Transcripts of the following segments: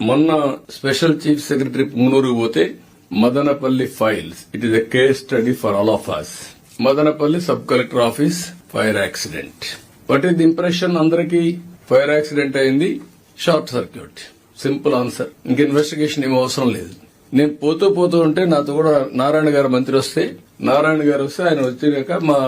మొన్న special chief secretary Punganur పోతే Madanapalle files. It is a case study for all of us Madanapalle sub collector office fire accident. What is the impression అందరికీ? Fire accident అయింది short circuit. Simple answer ఇంక investigation ఏం అవసరం లేదు. నేను పోతూ పోతూ ఉంటే నాతో కూడా నారాయణ గారు మంత్రి వస్తే నారాయణ గారు వస్తే ఆయన వచ్చినాక మా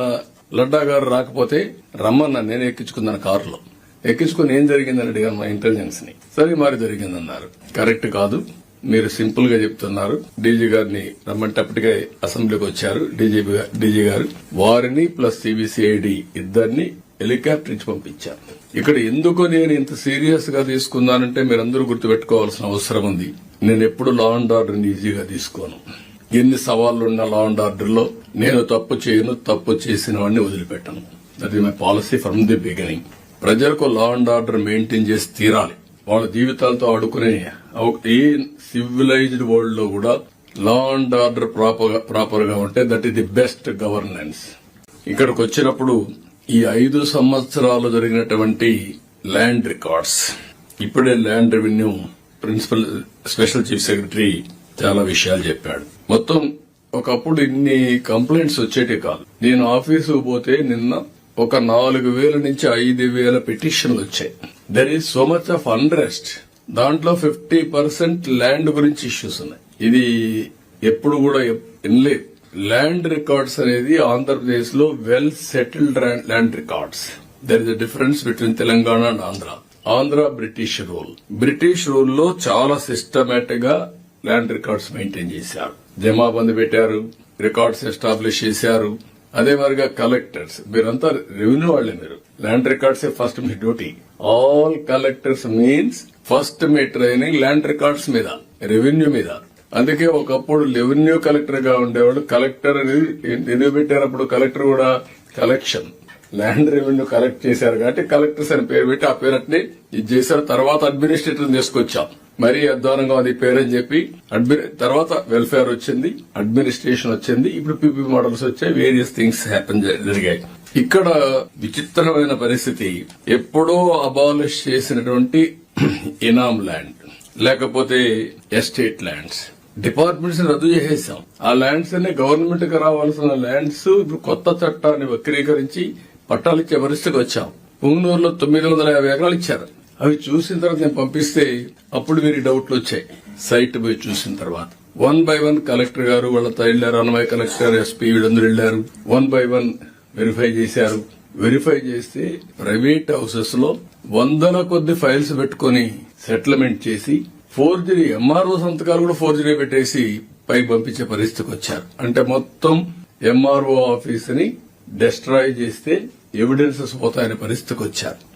లడ్డా గారు రాకపోతే రమ్మన్నా నేను ఎక్కించుకున్నాను కారులో. ఎక్కించుకుని ఏం జరిగిందని అడిగాను మా ఇంటెలిజెన్స్ని. సరే మరి జరిగిందన్నారు. కరెక్ట్ కాదు. మీరు సింపుల్గా చెప్తున్నారు. డీజీ గారిని రమ్మంటే అప్పటికే అసెంబ్లీకి వచ్చారు. డీజీపీ డీజీ గారు వారిని ప్లస్ సిబిసిఐడి ఇద్దరిని హెలికాప్టర్ ఇచ్చి పంపించారు. ఇక్కడ ఎందుకు నేను ఇంత సీరియస్గా తీసుకున్నానంటే మీరందరూ గుర్తుపెట్టుకోవాల్సిన అవసరం ఉంది. నేను ఎప్పుడు లా అండ్ ఆర్డర్ ఈజీగా తీసుకోను. ఎన్ని సవాళ్ళున్న లా అండ్ ఆర్డర్లో నేను తప్పు చేయను తప్పు చేసిన వాడిని వదిలిపెట్టను that my policy from the beginning ప్రజలకు లా అండ్ ఆర్డర్ మెయింటైన్ చేసి తీరాలి. వాళ్ళ జీవితాలతో ఆడుకునే అవ- ఏ సివిలైజ్డ్ వరల్డ్లో కూడా లా అండ్ ఆర్డర్ ప్రాపర్గా ఉంటే that is the best governance ఇక్కడికి వచ్చినప్పుడు ఈ ఐదు సంవత్సరాలు జరిగినటువంటి ల్యాండ్ రికార్డ్స్ ఇప్పుడే land revenue principal special chief secretary చాలా విషయాలు చెప్పాడు. మొత్తం ఒకప్పుడు ఇన్ని కంప్లైంట్స్ వచ్చేటి కాదు. నేను ఆఫీసు పోతే నిన్న ఒక నాలుగు వేల నుంచి ఐదు వేల పిటిషన్లు వచ్చాయి. There is so much of unrest దాంట్లో ఫిఫ్టీ పర్సెంట్ ల్యాండ్ గురించి ఇష్యూస్ ఉన్నాయి. ఇది ఎప్పుడు కూడా వినలేదు ల్యాండ్ రికార్డ్స్ అనేది ఆంధ్రప్రదేశ్లో well settled land records there is a difference between Telangana and Andhra. Andhra British rule British రూల్లో చాలా సిస్టమేటిక్గా ల్యాండ్ రికార్డ్స్ మెయింటైన్ చేశారు. జమాబందీ పెట్టారు. రికార్డ్స్ ఎస్టాబ్లిష్ చేశారు. అదే మరిగా కలెక్టర్స్ మీరంతా రెవెన్యూ వాళ్ళే మీరు. ల్యాండ్ రికార్డ్స్ ఫస్ట్ మీ duty all collectors means first మీ ట్రైనింగ్ ల్యాండ్ రికార్డ్స్ మీద రెవెన్యూ మీద. అందుకే ఒకప్పుడు రెవెన్యూ కలెక్టర్గా ఉండేవాడు కలెక్టర్ అనేది ఎందుకు పెట్టారు అప్పుడు కలెక్టర్ కూడా కలెక్షన్ ల్యాండ్ రెవెన్యూ కలెక్ట్ చేశారు కాబట్టి కలెక్టర్స్ అని పేరు పెట్టి ఆ పేరు ఇది చేశారు. తర్వాత అడ్మినిస్ట్రేటర్ తీసుకొచ్చాం. మరీ అధ్వానంగా అది పేరు అని చెప్పి. అడ్మి- తర్వాత వెల్ఫేర్ వచ్చింది అడ్మినిస్ట్రేషన్ వచ్చింది. ఇప్పుడు పీపీ మోడల్స్ వచ్చాయి వేరియస్ థింగ్స్ హ్యాపెన్ జరిగాయి. ఇక్కడ విచిత్రమైన పరిస్థితి. ఎప్పుడో అబాలిష్ చేసినటువంటి ఇనామ్ ల్యాండ్ లేకపోతే ఎస్టేట్ ల్యాండ్స్. డిపార్ట్మెంట్స్ రద్దు చేసేసాం. ఆ ల్యాండ్స్ అన్ని గవర్నమెంట్కి రావాల్సిన ల్యాండ్స్ ఇప్పుడు కొత్త చట్టాన్ని వక్రీకరించి పట్టాలు ఇచ్చే పరిస్థితికి వచ్చాం. పుంగనూరులో తొమ్మిది వందల యాభై ఎకరాలు ఇచ్చారు. అవి చూసిన తర్వాత నేను పంపిస్తే అప్పుడు వీరి డౌట్లు వచ్చాయి. సైట్ పోయి చూసిన తర్వాత. వన్ బై వన్ కలెక్టర్ గారు వాళ్ళతో వెళ్ళారు అన్నమయ్య కలెక్టర్ ఎస్పీ వీళ్ళందరూ వెళ్ళారు వన్ బై వన్ వెరిఫై చేశారు. వెరిఫై చేస్తే ప్రైవేట్ హౌసెస్లో వందల కొద్ది ఫైల్స్ పెట్టుకుని సెటిల్మెంట్ చేసి ఫోర్జరీ ఎంఆర్ఓ సంతకాలు కూడా ఫోర్జరీ పెట్టేసి పై పంపించే పరిస్థితికి వచ్చారు. అంటే మొత్తం ఎంఆర్ఓ ఆఫీస్ని డెస్ట్రాయ్ చేస్తే ఎవిడెన్సెస్ పోతాయనే పరిస్థితికి వచ్చారు.